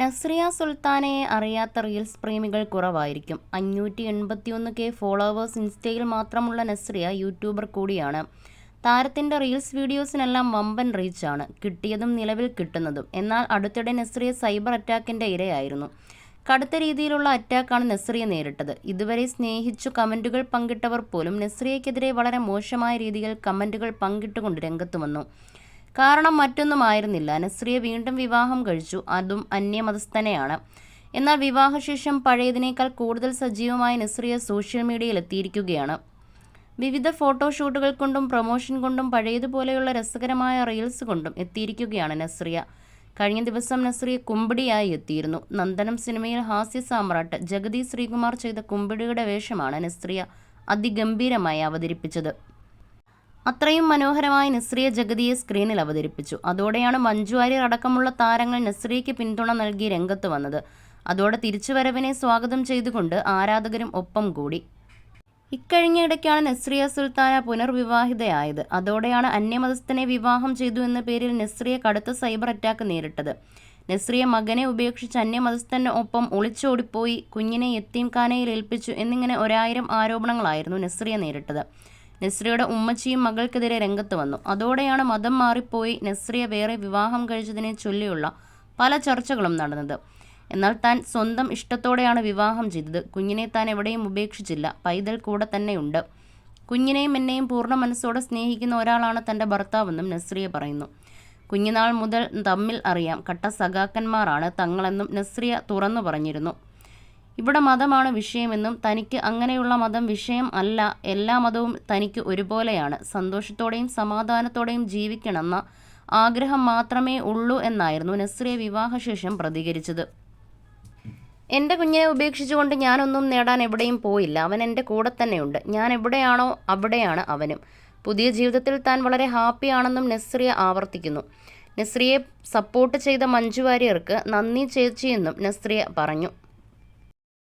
നസ്രിയ സുൽത്താനയെ അറിയാത്ത റീൽസ് പ്രേമികൾ കുറവായിരിക്കും. അഞ്ഞൂറ്റി എൺപത്തിയൊന്ന് കെ ഫോളോവേഴ്സ് ഇൻസ്റ്റയിൽ മാത്രമുള്ള നസ്രിയ യൂട്യൂബർ കൂടിയാണ്. താരത്തിന്റെ റീൽസ് വീഡിയോസിനെല്ലാം വമ്പൻ റീച്ചാണ് കിട്ടിയതും നിലവിൽ കിട്ടുന്നതും. എന്നാൽ അടുത്തിടെ നസ്രിയ സൈബർ അറ്റാക്കിന്റെ ഇരയായിരുന്നു. കടുത്ത രീതിയിലുള്ള അറ്റാക്കാണ് നസ്രിയ നേരിട്ടത്. ഇതുവരെ സ്നേഹിച്ചു കമന്റുകൾ പങ്കിട്ടവർ പോലും നസ്രിയയ്ക്കെതിരെ വളരെ മോശമായ രീതിയിൽ കമന്റുകൾ പങ്കിട്ടുകൊണ്ട് രംഗത്ത് വന്നു. കാരണം മറ്റൊന്നുമായിരുന്നില്ല. നസ്രിയ വീണ്ടും വിവാഹം കഴിച്ചു. അതും അന്യമതസ്ഥനെയാണ്. എന്നാൽ വിവാഹശേഷം പഴയതിനേക്കാൾ കൂടുതൽ സജീവമായി നസ്രിയ സോഷ്യൽ മീഡിയയിൽ എത്തിയിരിക്കുകയാണ് വിവിധ ഫോട്ടോഷൂട്ടുകൾ കൊണ്ടും പ്രൊമോഷൻ കൊണ്ടും പഴയതുപോലെയുള്ള രസകരമായ റീൽസ് കൊണ്ടും എത്തിയിരിക്കുകയാണ് നസ്രിയ. കഴിഞ്ഞ ദിവസം നസ്രിയ കുമ്പിടിയായി എത്തിയിരുന്നു. നന്ദനം സിനിമയിൽ ഹാസ്യ സാമ്രാട്ട് ജഗതി ശ്രീകുമാർ ചെയ്ത കുമ്പിടിയുടെ വേഷമാണ് നസ്രിയ അതിഗംഭീരമായി അവതരിപ്പിച്ചത്. അത്രയും മനോഹരമായി നസ്രിയ ജഗതിയെ സ്ക്രീനിൽ അവതരിപ്പിച്ചു. അതോടെയാണ് മഞ്ജു വാര്യർ അടക്കമുള്ള താരങ്ങൾ നസ്രിയയ്ക്ക് പിന്തുണ നൽകി രംഗത്ത് വന്നത്. അതോടെ തിരിച്ചുവരവിനെ സ്വാഗതം ചെയ്തുകൊണ്ട് ആരാധകരും ഒപ്പം കൂടി. ഇക്കഴിഞ്ഞ ഇടയ്ക്കാണ് നസ്രിയ സുൽത്താന പുനർവിവാഹിതയായത്. അതോടെയാണ് അന്യമതസ്ഥനെ വിവാഹം ചെയ്തു എന്ന പേരിൽ നസ്രിയ കടുത്ത സൈബർ അറ്റാക്ക് നേരിട്ടത്. നസ്രിയ മകനെ ഉപേക്ഷിച്ച് അന്യമതസ്ഥന്റെ ഒപ്പം ഒളിച്ചോടിപ്പോയി കുഞ്ഞിനെ എത്തീംഖാനയിൽ ഏൽപ്പിച്ചു എന്നിങ്ങനെ ഒരായിരം ആരോപണങ്ങളായിരുന്നു നസ്രിയ നേരിട്ടത്. നസ്രിയയുടെ ഉമ്മച്ചിയും മകൾക്കെതിരെ രംഗത്ത് വന്നു. അതോടെയാണ് മതം മാറിപ്പോയി നസ്രിയ വേറെ വിവാഹം കഴിച്ചതിനെ ചൊല്ലിയുള്ള പല ചർച്ചകളും നടന്നത്. എന്നാൽ താൻ സ്വന്തം ഇഷ്ടത്തോടെയാണ് വിവാഹം ചെയ്തത്. കുഞ്ഞിനെ താൻ എവിടെയും ഉപേക്ഷിച്ചില്ല. പൈതൽ കൂടെ തന്നെയുണ്ട്. കുഞ്ഞിനെയും എന്നെയും പൂർണ മനസ്സോടെ സ്നേഹിക്കുന്ന ഒരാളാണ് തന്റെ ഭർത്താവെന്നും നസ്രിയ പറയുന്നു. കുഞ്ഞുനാൾ മുതൽ തമ്മിൽ അറിയാം. കട്ട സഖാക്കന്മാരാണ് തങ്ങളെന്നും നസ്രിയ തുറന്നു പറഞ്ഞിരുന്നു. ഇവിടെ മതമാണ് വിഷയമെന്നും തനിക്ക് അങ്ങനെയുള്ള മതം വിഷയം അല്ല എല്ലാ മതവും തനിക്ക് ഒരുപോലെയാണ്. സന്തോഷത്തോടെയും സമാധാനത്തോടെയും ജീവിക്കണമെന്ന ആഗ്രഹം മാത്രമേ ഉള്ളൂ എന്നായിരുന്നു നസ്രിയ വിവാഹശേഷം പ്രതികരിച്ചത്. എന്റെ കുഞ്ഞിനെ ഉപേക്ഷിച്ചുകൊണ്ട് ഞാനൊന്നും നേടാൻ എവിടെയും പോയില്ല. അവൻ എന്റെ കൂടെ തന്നെയുണ്ട്. ഞാൻ എവിടെയാണോ അവിടെയാണ് അവനും. പുതിയ ജീവിതത്തിൽ താൻ വളരെ ഹാപ്പിയാണെന്നും നസ്രിയ ആവർത്തിക്കുന്നു. നസ്രിയെ സപ്പോർട്ട് ചെയ്ത മഞ്ജുവാര്യർക്ക് നന്ദി ചേച്ചിയെന്നും നസ്രിയ പറഞ്ഞു.